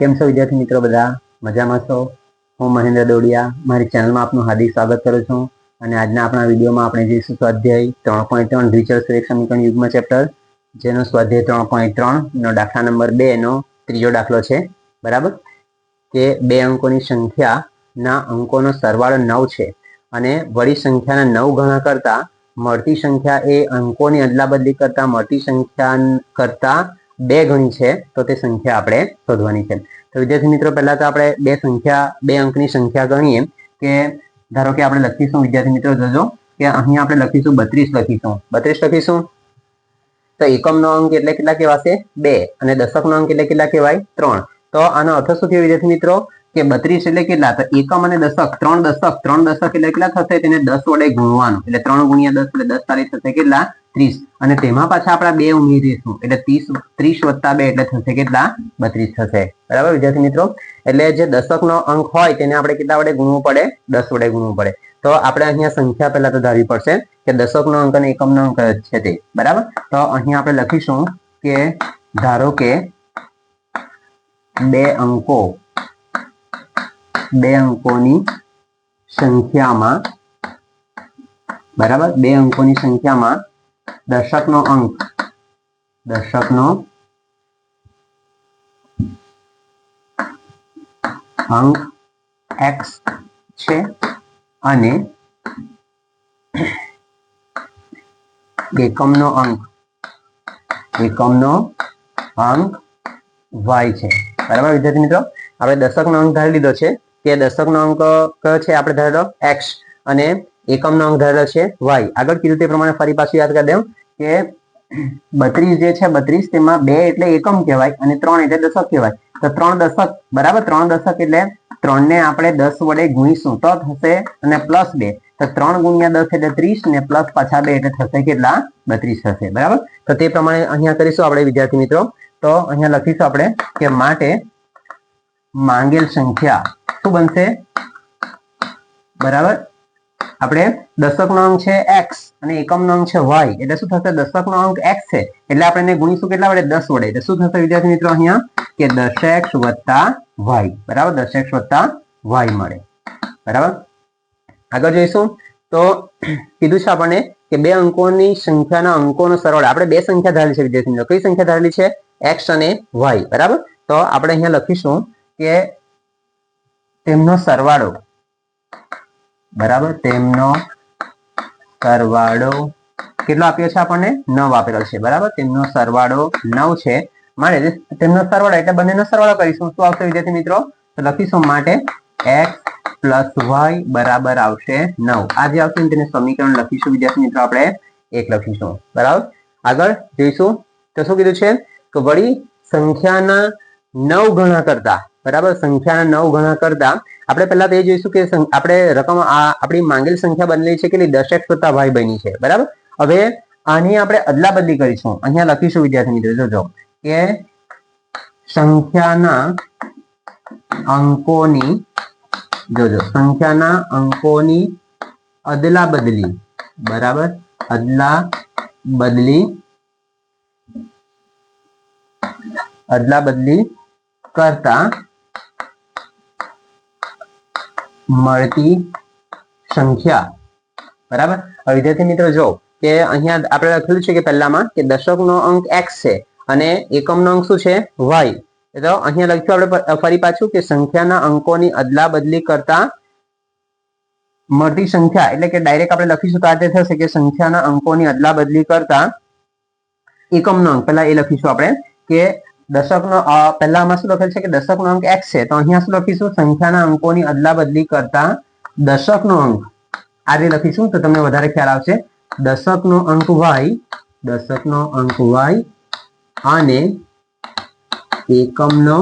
કેમ છો વિદ્યાર્થી મિત્રો બધા? મજામાં છો? હું મહેન્દ્ર દોડિયા, મારી ચેનલમાં આપનું હાર્દિક સ્વાગત કરું છું અને આજના આપણા વિડીયોમાં આપણે જઈશું સ્વાધ્યાય ત્રણ પોઈન્ટ ત્રણ દ્વિચલ સુરેખ સમીકરણ યુગ્મ ચેપ્ટર જેનો સ્વાધ્યાય ત્રણ પોઈન્ટ ત્રણનો દાખલા નંબર બેનો ત્રીજો દાખલો છે. બરાબર? કે બે અંકોની સંખ્યાના અંકોનો સરવાળો નવ છે અને વળી સંખ્યાના નવ ગણા કરતાં મળતી સંખ્યા એ અંકોની અદલાબદલી કરતાં મળતી સંખ્યા કરતા બે ગણી છે, તો તે સંખ્યા આપણે શોધવાની છે. તો વિદ્યાર્થી મિત્રો, પહેલા તો આપણે બે સંખ્યા, બે અંકની સંખ્યા ગણીએ કે ધારો કે આપણે લખીશું, વિદ્યાર્થી મિત્રો, જોજો કે અહીંયા આપણે લખીશું બત્રીસ લખીશું. બત્રીસ લખીશું? તો એકમનો અંક એટલે કેટલા કહેવાશે? બે. અને દશકનો અંક એટલે કેટલા કહેવાય? ત્રણ. તો આનો અર્થ શું થયો વિદ્યાર્થી મિત્રો? કે બત્રીસ એટલે કેટલા તો એકમ અને દશક, ત્રણ દશક ત્રણ દશક એટલે કેટલા થશે? તેને દસ વડે ગુણવાનું. એટલે ત્રણ ગુણ્યા દસ એટલે દસ તારીખ થશે કેટલા? ત્રીસ. અને તેમાં પાછા આપણા બે ઉમેરીશું. એટલે ત્રીસ ત્રીસ વત્તા બે એટલે થશે કેટલા? બત્રીસ થશે. બરાબર, વિદ્યાર્થી મિત્રો? એટલે જે દશકનો અંક હોય તેને આપણે કેટલા વડે ગુણવું પડે? દસ વડે ગુણવું પડે. તો આપણે અહીંયા સંખ્યા પહેલા તો ધારવી પડશે કે દશકનો અંક અને એકમનો અંક છે તે. બરાબર? તો અહીંયા આપણે લખીશું કે ધારો કે બે અંકો બે અંકોની સંખ્યામાં, બરાબર? બે અંકોની સંખ્યામાં દશકનો અંક દશકનો અંક એક્સ છે અને એકમનો અંક એકમનો અંક વાય છે. બરાબર, વિદ્યાર્થી મિત્રો? આપણે દશકનો અંક ધારી લીધો છે. કે દશકનો અંક કયો છે આપણે ધારેલો એક્સ અને એકમનો અંક ધારેલો છે વાય આગળ કીધું તે પ્રમાણે ફરી પાછું યાદ કરી દઉં કે બત્રીસ જે છે, બત્રીસ તેમાં બે એટલે એકમ કહેવાય અને ત્રણ એટલે દશક કહેવાય. તો ત્રણ દશક, બરાબર? ત્રણ દશક એટલે ત્રણ ને આપણે દસ વડે ગુણીશું. તો થશે અને પ્લસ બે. તો ત્રણ ગુણ્યા દસ એટલે ત્રીસ ને પ્લસ પાછા બે એટલે થશે કેટલા? બત્રીસ થશે. બરાબર? તો તે પ્રમાણે અહીંયા કરીશું આપણે વિદ્યાર્થી મિત્રો. તો અહીંયા લખીશું આપણે કે માટે માંગેલ સંખ્યા શું બનશે. બરાબર? આપણે દશકનો અંક છે એક્સ અને એકમનો અંક છે વાય એટલે શું થશે? દશકનો અંક એક્સ છે. એટલે આપણે એને ગુણીશું કેટલા વડે? દસ વડે. એટલે શું થશે વિદ્યાર્થી મિત્રો અહીંયા? કે દસ એક્સ વત્તા વાય બરાબર? દસ વત્તા વાય મળે. બરાબર? આગળ જોઈશું. તો કીધું છે આપણને કે બે અંકોની સંખ્યાના અંકોનો સરવાળો. આપણે બે સંખ્યા ધારેલી છે વિદ્યાર્થી મિત્રો. કઈ સંખ્યા ધારેલી છે? એક્સ અને વાય બરાબર? તો આપણે અહીંયા લખીશું કે તેમનો સરવાળો. બરાબર? તેમનો સરવાળો કેટલો આપ્યો છે આપણને? નવ આપેલો છે. બરાબર? તેમનો સરવાળો નવ છે. માટે તેમનો સરવાળો એટલે બંનેનો સરવાળો કરીશું. શું આવશે વિદ્યાર્થી મિત્રો? તો લખીશું માટે એક્સ પ્લસ વાય બરાબર આવશે નવ. આ જે આવશે તેને સમીકરણ લખીશું વિદ્યાર્થી મિત્રો આપણે. એક લખીશું. બરાબર? આગળ જોઈશું. તો શું કીધું છે? કે વળી સંખ્યાના નવ ગણા કરતા બરાબર? સંખ્યાના નવ ગણા કરતા આપણે પહેલા તો એ જોઈશું કે આપણે રકમ આપણી માંગેલ સંખ્યા બનેલી છે કે દશેક કરતા ભાઈ બની છે. બરાબર? હવે આની આપણે અદલા બદલી કરીશું. અહીંયા લખીશું, વિદ્યાર્થી મિત્રો જોજો કે સંખ્યાના અંકોની જોજો સંખ્યાના અંકોની અદલા બદલી બરાબર? અદલા બદલી અદલા બદલી કરતા મળતી સંખ્યા. બરાબર? વિદ્યાર્થી મિત્રો, જો કે અહીંયા આપણે લખેલું છે કે પહેલામાં કે દશકનો અંક એક્સ છે અને એકમનો અંક શું છે? વાય તો અહીંયા લખ્યું આપણે ફરી પાછું કે સંખ્યાના અંકોની અદલા બદલી કરતા મળતી સંખ્યા. એટલે કે ડાયરેક્ટ આપણે લખીશું તો આ રીતે થશે કે સંખ્યાના અંકોની અદલા બદલી કરતા એકમનો અંક. પહેલા એ લખીશું આપણે કે દશકનો પહેલામાં શું લખેલ છે કે દશકનો અંક એક્સ છે. તો અહીંયા શું લખીશું? સંખ્યાના અંકોની અદલા બદલી કરતા દશકનો અંક. આ રીતે લખીશું તો તમને વધારે ખ્યાલ આવશે. દશકનો અંક વાય દશકનો અંક વાય અને એકમનો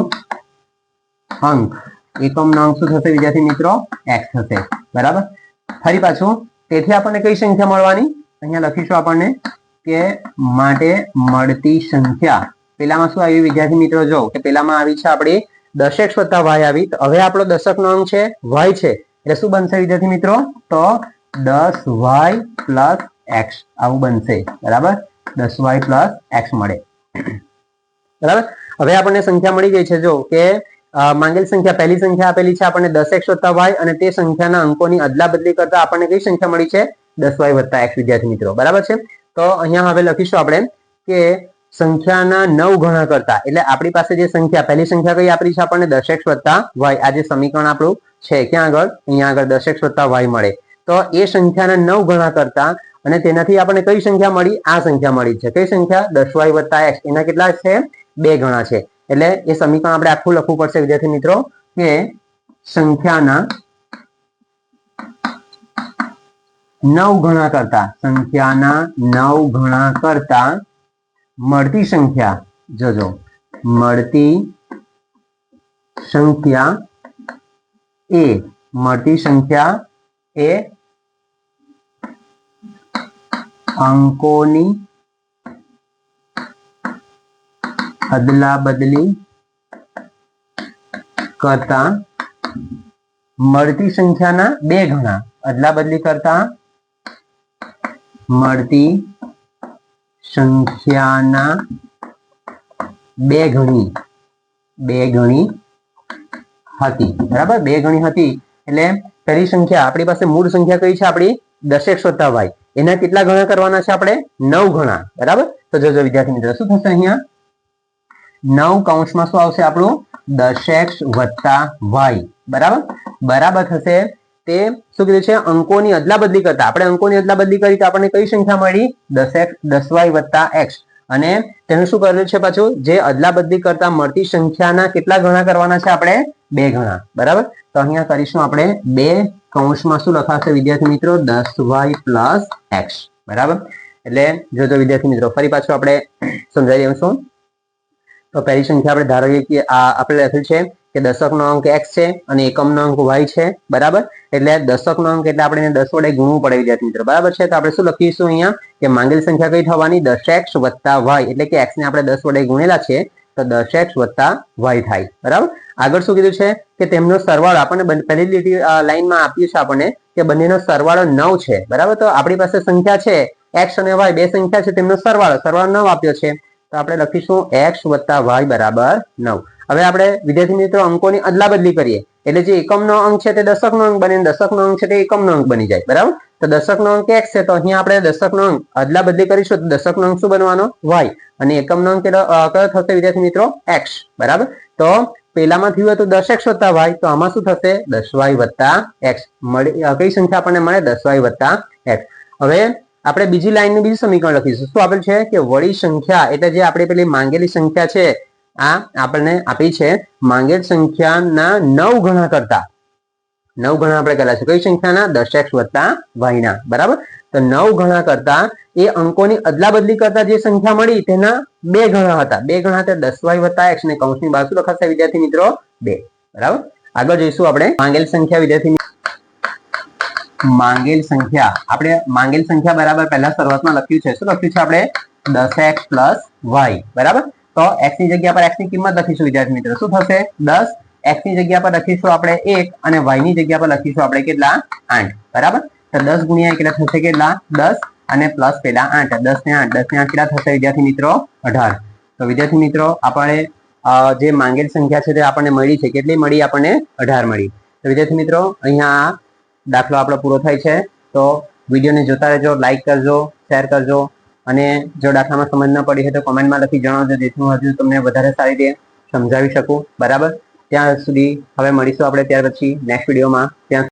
અંક. એકમનો અંક શું થશે? વિદ્યાર્થી મિત્રો એક્સ થશે. બરાબર? ફરી પાછું. તેથી આપણને કઈ સંખ્યા મળવાની? અહીંયા લખીશું આપણને કે માટે મળતી સંખ્યા. પેલામાં શું આવ્યું? વિદ્યાર્થી મિત્રો, જો કે પેલામાં આવી છે આપણી દશેક વત્તા વાય આવી. તો હવે આપણો દશકનો અંક છે, વાય છે. એટલે શું બનશે વિદ્યાર્થી મિત્રો? તો દસ વાય પ્લસ એક્સ. આવું બનશે. બરાબર? દસ વાય પ્લસ એક્સ મળે. બરાબર? હવે આપણને સંખ્યા મળી ગઈ છે, જો કે માંગેલ સંખ્યા, પહેલી સંખ્યા આપેલી છે આપણને દસ એક્સ વત્તા વાય અને તે સંખ્યાના અંકોની અદલા બદલી કરતા આપણને કઈ સંખ્યા મળી છે? દસ વાય વત્તા એક્સ, વિદ્યાર્થી મિત્રો. બરાબર છે? તો અહીંયા હવે લખીશું આપણે કે સંખ્યાના નવ ગણા કરતા. એટલે આપણી પાસે જે સંખ્યા, પહેલી સંખ્યા કઈ આપણી છે આપણને? દસ વત્તા વાય. આ જે સમીકરણ આપણું છે, ક્યાં આગળ? અહીંયા આગળ એક્સ વત્તા વાય મળે. તો એ સંખ્યાના નવ ગણા કરતા અને તેનાથી આપણને કઈ સંખ્યા મળી? આ સંખ્યા મળી છે. કઈ સંખ્યા? દસ વાય વત્તા એક્સ. એના કેટલા છે? બે ગણા છે. એટલે એ સમીકરણ આપણે આખું લખવું પડશે, વિદ્યાર્થી મિત્રો, કે સંખ્યાના નવ ગણા કરતા. સંખ્યાના નવ ગણા કરતા મળતી સંખ્યા જોજો મળતી સંખ્યા એ મળતી સંખ્યા એ અંકોની અદલા બદલી કરતા મળતી સંખ્યાના બે ગણા અદલા બદલી કરતા મળતી સંખ્યાના બે ગણી બે ગણી હતી, બરાબર? બે ગણી હતી, એટલે પહેલી સંખ્યા આપણી પાસે મૂળ સંખ્યા કઈ છે આપણી? દસેક વત્તા વાય. એના કેટલા ગણા કરવાના છે આપણે? નવ ગણા, બરાબર? તો જોજો વિદ્યાર્થી મિત્રો, શું થશે અહીંયા? નવ કૌંસમાં શું આવશે આપણું? દસેક વત્તા વાય, બરાબર? બરાબર થશે તે શું કીધું છે? અંકોની અદલા બદલી કરતા. આપણે અંકોની અદલા બદલી કરી તો આપણને કઈ સંખ્યા મળી? દસ એક્સ, દસ વાય વત્તા એક્સ. અને તેનું શું કરેલું છે પાછું? જે અદલા બદલી કરતા મળતી સંખ્યાના કેટલા ગણા કરવાના છે આપણે? બે ગણા. બરાબર? તો અહીંયા કરીશું આપણે બે કૌંસમાં શું લખાશે વિદ્યાર્થી મિત્રો? દસ વાય પ્લસ એક્સ. બરાબર? એટલે જોજો વિદ્યાર્થી મિત્રો, ફરી પાછું આપણે સમજાવી દઈશું તો પહેલી સંખ્યા આપણે ધારીએ કે આ આપણે લખેલ છે, કે દશકનો અંક એક્સ છે અને એકમનો અંક વાય છે, બરાબર? એટલે દશકનો અંક એટલે આપણે દસ વડે ગુણવું પડે વિદ્યાર્થી મિત્રો, બરાબર છે? તો આપણે શું લખીશું અહીંયા? કે માંગેલ સંખ્યા કઈ થવાની? દસ એક્સ વત્તા વાય એટલે કે એક્સ ને આપણે દસ વડે ગુણેલા છે, તો દસ એક્સ વત્તા વાય થાય, બરાબર? આગળ શું કીધું છે? કે તેમનો સરવાળો આપણને પહેલી લીટી લાઈનમાં આપ્યું છે આપણને કે બંનેનો સરવાળો નવ છે, બરાબર? તો આપણી પાસે સંખ્યા છે એક્સ અને વાય બે સંખ્યા છે, તેમનો સરવાળો સરવાળો નવ આપ્યો છે. તો આપણે લખીશું એક્સ વત્તા વાય બરાબર નવ. હવે આપણે વિદ્યાર્થી મિત્રો અંકોની અદલા બદલી કરીએ. એટલે જે એકમનો અંક છે તે દશકનો અંક બને દશકનો અંક છે તે એકમનો અંક બની જાય. બરાબર? તો દશકનો અંક એક્સ છે તો અહીંયા આપણે દશકનો અંક અદલા બદલી કરીશું તો દશકનો અંક શું બનવાનો? વાય અને એકમનો અંક કયો થશે વિદ્યાર્થી મિત્રો? એક્સ બરાબર? તો પેલામાં થયું હતું દસ એક્સ વત્તા વાય તો આમાં શું થશે? દસ વાય વત્તા એક્સ મળી કઈ સંખ્યા આપણને મળે? દસ વાય વત્તા એક્સ હવે આપણે બીજી લાઈનનું બીજું સમીકરણ લખીશું. શું આપેલ છે કે વળી સંખ્યા એટલે જે આપણે પેલી માંગેલી સંખ્યા છે, આ આપણને આપી છે માંગેલ સંખ્યાના નવ ગણા કરતા. નવ ગણા આપણે કરેલા છે. કઈ સંખ્યાના? દસ એક્સ વત્તા બરાબર? તો નવ ગણા કરતા એ અંકોની અદલા બદલી કરતા જે સંખ્યા મળી તેના બે ગણા હતા. બે ગણા હતા દસ વાય વત્તા એક્સ ને કૌંસની બાજુ લખાશે વિદ્યાર્થી મિત્રો બે. બરાબર? આગળ જઈશું આપણે. માંગેલ સંખ્યા વિદ્યાર્થી માંગેલ સંખ્યા. આપણે માંગેલ સંખ્યા બરાબર પહેલા શરૂઆતમાં લખ્યું છે. શું લખ્યું છે આપણે? દસ એક્સ પ્લસ વાય. બરાબર? તો એક્સની જગ્યા પર એક્સની કિંમત લખીશું, વિદ્યાર્થી મિત્રો. શું થશે? દસ એક્સની જગ્યા પર લખીશું આપણે એક અને વાયની જગ્યા પર લખીશું આપણે કેટલા? આઠ. બરાબર? તો દસ ગુણ્યા એટલે થશે કેટલા? દસ અને પ્લસ પેલા આઠ. દસ ને આઠ. દસ ને આઠ કેટલા થશે, વિદ્યાર્થી મિત્રો? અઢાર. તો વિદ્યાર્થી મિત્રો, આપણે જે માંગેલ સંખ્યા છે તે આપણને મળી છે. કેટલી મળી? આપણને અઢાર મળી. તો વિદ્યાર્થી મિત્રો, અહીંયા દાખલો આપણો પૂરો થાય છે. તો વિડીયોને જોતા રહેજો લાઇક કરજો શેર કરજો અને જો દાખલામાં સમજ ન પડી હોય તો કોમેન્ટમાં લખી જણાવજો, જેથી હું હજુ તમને વધારે સારી રીતે સમજાવી શકું. બરાબર? ત્યાં સુધી હવે મળીશું આપણે ત્યાર પછી નેક્સ્ટ વિડીયોમાં ત્યાં